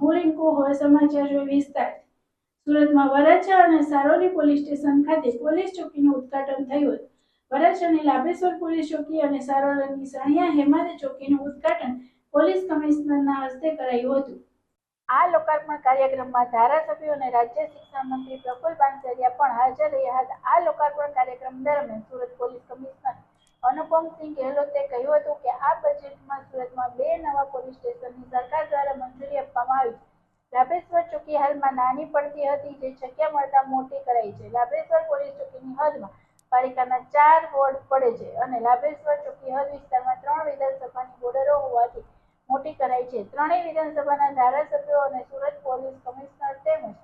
હું રિંકુ, હવે સમાચાર જોઈએ વિસ્તાર. સુરતમાં વરાછા અને સારોલી પોલીસ સ્ટેશન ખાતે પોલીસ ચોકીનું ઉદ્ઘાટન થયું હતું. વરાછાની લાભેશ્વર પોલીસ ચોકી અને સારોલીની સણિયા હેમાદ ચોકીનું ઉદઘાટન પોલીસ કમિશનરના હસ્તે કરાયું હતું. આ લોકાર્પણ કાર્યક્રમમાં ધારાસભ્યો અને રાજ્ય શિક્ષણ મંત્રી પ્રફુલ બાંસરિયા પણ હાજર રહ્યા હતા. આ લોકાર્પણ કાર્યક્રમ દરમિયાન સુરત પોલીસ કમિશનર અનુપમસિંહ ગેહલોતે કહ્યું હતું કે આ બજેટમાં સુરતમાં બે નવા પોલીસ સ્ટેશનની સરકાર દ્વારા મંજૂરી આપવામાં આવી છે. લાભેશ્વર ચોકી હાલમાં નાની પડતી હતી જે જગ્યા મળતા મોટી કરાઈ છે. લાભેશ્વર પોલીસ ચોકીની હદમાં પાલિકાના ચાર વોર્ડ પડે છે અને લાભેશ્વર ચોકી હદ વિસ્તારમાં ત્રણ વિધાનસભાની બોર્ડરો હોવાથી મોટી કરાઈ છે. ત્રણેય વિધાનસભાના ધારાસભ્યો અને સુરત પોલીસ કમિશનર તેમજ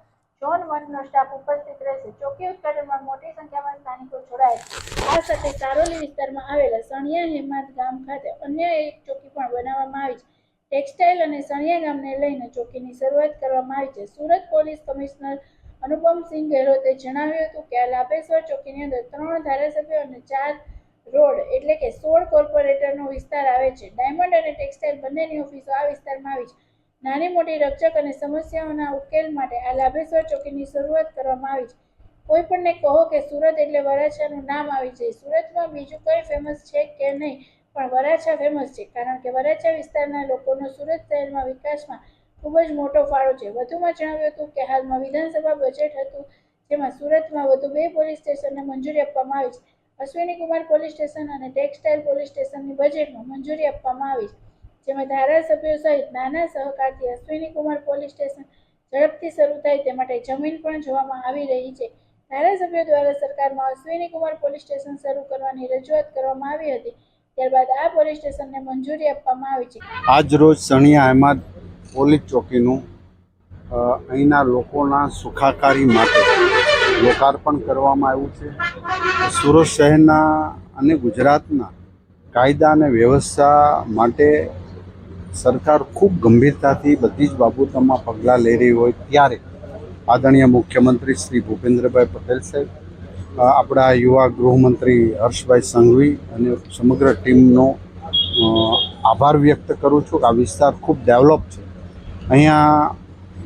ઝોન વનનો સ્ટાફ ઉપસ્થિત રહેશે. ચોકી ઉદ્ઘાટનમાં મોટી સંખ્યામાં સ્થાનિકો જોડાયા આ સાથે સારોલી વિસ્તારમાં આવેલા સણિયા હેમાદ ગામ ખાતે અન્ય એક ચોકી પણ બનાવવામાં આવી છે. ટેક્સટાઇલ અને સણિયા ગામને લઈને ચોકીની શરૂઆત કરવામાં આવી છે. સુરત પોલીસ કમિશનર અનુપમસિંહ ગેહલોતે જણાવ્યું હતું કે, આ લાભેશ્વર ચોકીની અંદર ત્રણ ધારાસભ્યો અને ચાર રોડ એટલે કે સોળ કોર્પોરેટરનો વિસ્તાર આવે છે. ડાયમંડ અને ટેક્સટાઇલ બંનેની ઓફિસો આ વિસ્તારમાં આવી છે. નાની મોટી રક્ષક અને સમસ્યાઓના ઉકેલ માટે આ લાભેશ્વર ચોકીની શરૂઆત કરવામાં આવી છે. કોઈ પણને કહો કે સુરત એટલે વરાછાનું નામ આવી જાય. સુરતમાં બીજું કંઈ ફેમસ છે કે નહીં? પણ વરાછા ફેમસ છે, કારણ કે વરાછા વિસ્તારના લોકોનો સુરત શહેરમાં વિકાસમાં ખૂબ જ મોટો ફાળો છે. વધુમાં જણાવ્યું હતું કે હાલમાં વિધાનસભા બજેટ હતું, જેમાં સુરતમાં વધુ બે પોલીસ સ્ટેશનને મંજૂરી આપવામાં આવી છે. અશ્વિની કુમાર પોલીસ સ્ટેશન અને ટેક્સટાઇલ પોલીસ સ્ટેશનની બજેટમાં મંજૂરી આપવામાં આવી છે, જેમાં ધારાસભ્યો સહિત નાના સહકારથી અશ્વિની કુમાર પોલીસ સ્ટેશન ઝડપથી શરૂ થાય તે માટે જમીન પણ જોવામાં આવી રહી છે. ધારાસભ્યો દ્વારા સરકારમાં અશ્વિની કુમાર પોલીસ સ્ટેશન શરૂ કરવાની રજૂઆત કરવામાં આવી હતી. ત્યારબાદ આ પોલીસ સ્ટેશનને મંજૂરી આપવામાં આવી છે. આજ રોજ સણી અહેમદ પોલીસ ચોકીનું અહીંના લોકોના સુખાકારી માટે લોકાર્પણ કરવામાં આવ્યું છે. સુરત શહેરના અને ગુજરાતના કાયદા અને વ્યવસ્થા માટે સરકાર ખૂબ ગંભીરતાથી બધી જ બાબતોમાં પગલાં લઈ રહી હોય ત્યારે આદરણીય મુખ્યમંત્રી શ્રી ભૂપેન્દ્રભાઈ પટેલ સાહેબ આપણા યુવા ગૃહમંત્રી હર્ષભાઈ સંઘવી અને સમગ્ર ટીમનો આભાર વ્યક્ત કરું છું કે આ વિસ્તાર ખૂબ ડેવલપ છે. અહીંયા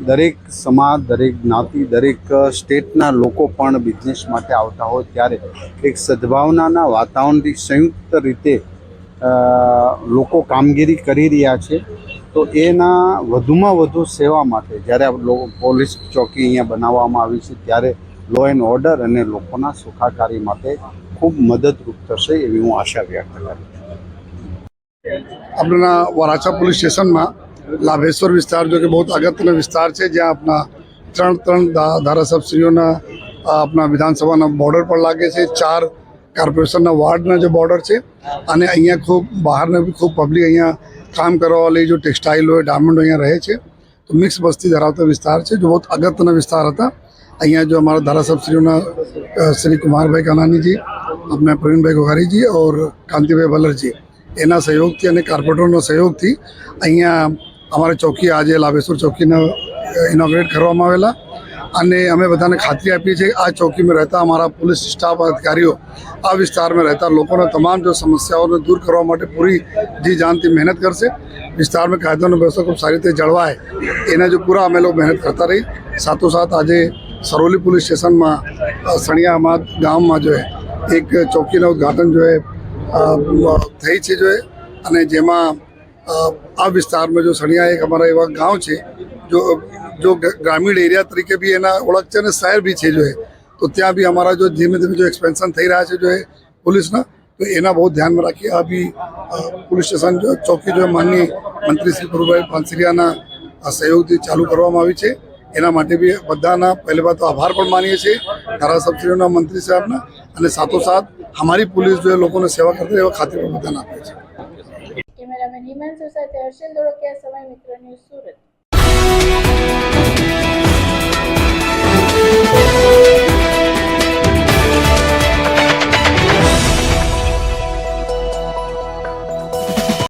દરેક સમાજ, દરેક જ્ઞાતિ, દરેક સ્ટેટના લોકો પણ બિઝનેસ માટે આવતા હોય ત્યારે એક સદભાવનાના વાતાવરણથી સંયુક્ત રીતે લોકો કામગીરી કરી રહ્યા છે. તો એના વધુમાં વધુ સેવા માટે જ્યારે આ પોલીસ ચોકી અહીંયા બનાવવામાં આવી છે, ત્યારે લો એન્ડ ઓર્ડર અને લોકોના સુખાકારી માટે ખૂબ મદદરૂપ થશે એવી હું આશા વ્યક્ત કરું છું. આપણા વરાછા પોલીસ સ્ટેશનમાં લાભેશ્વર વિસ્તાર જો કે બહુ અગત્યનો વિસ્તાર છે, જ્યાં આપણા ત્રણ ત્રણ ધારાસભશ્રીઓના આપણા વિધાનસભાના બોર્ડર પર લાગે છે. ચાર કોર્પોરેશનના વોર્ડના જે બોર્ડર છે, અને અહીંયા ખૂબ બહારના ખૂબ પબ્લિક અહીંયા કામ કરવાવાળી જો ટેક્સટાઇલ હોય ડાયમંડ અહીંયા રહે છે, તો મિક્સ વસ્તી ધરાવતા વિસ્તાર છે, જે બહુ અગત્યના વિસ્તાર હતા. અહીંયા જો અમારા ધારાસભશ્રીઓના શ્રી કુમારભાઈ કાનાનીજી આપણે પ્રવીણભાઈ ગોગારીજી ઓર કાંતિભાઈ બલરજી એના સહયોગથી અને કોર્પોરેટરનો સહયોગથી અહીંયા અમારી ચોકી આજે લાભેશ્વર ચોકીને ઇનોગ્રેટ કરવામાં આવેલા. અને અમે બધાને ખાતરી આપી છે આ ચોકીમાં રહેતા અમારા પોલીસ સ્ટાફ અધિકારીઓ આ વિસ્તારમાં રહેતા લોકોના તમામ જો સમસ્યાઓને દૂર કરવા માટે પૂરી જી જાનથી મહેનત કરશે. વિસ્તારમાં કાયદાનો વ્યવસ્થા ખૂબ સારી રીતે જળવાય. એના જો પૂરા અમે લોકો મહેનત કરતા રહી સાથોસાથ આજે સરોલી પોલીસ સ્ટેશનમાં સણિયામાં, ગામમાં જો એક ચોકીનું ઉદઘાટન જો થઈ છે જો અને જેમાં આ વિસ્તારમાં જો સણિયા એક અમારા એવા ગાંવ છે, જો ગ- ગ્રામીણ એરિયા તરીકે બી એના ઓળખ છે અને શહેર બી છે જો તો ત્યાં બી અમારા જો ધીમે ધીમે જો એક્સપેન્શન થઈ રહ્યા છે જો એ પોલીસના, તો એના બહુ ધ્યાનમાં રાખી આ બી પોલીસ સ્ટેશન જો, ચોકી જો માનની મંત્રી શ્રી પ્રભુભાઈ પાનસરિયાના સહયોગથી ચાલુ કરવામાં આવી છે. એના માટે બી બધાના પહેલી વાત તો આભાર પણ માનીએ છીએ. ધારાસભ્યોના, મંત્રી સાહેબના અને સાથોસાથ અમારી પોલીસ જો લોકોને સેવા કરતી એવા ખાતરી પણ બધાને આપે છે કેમેરામેન હિમાંશુ સાથે હર્ષલ ધોળકિયા, સમય મિત્ર ન્યૂઝ સુરત.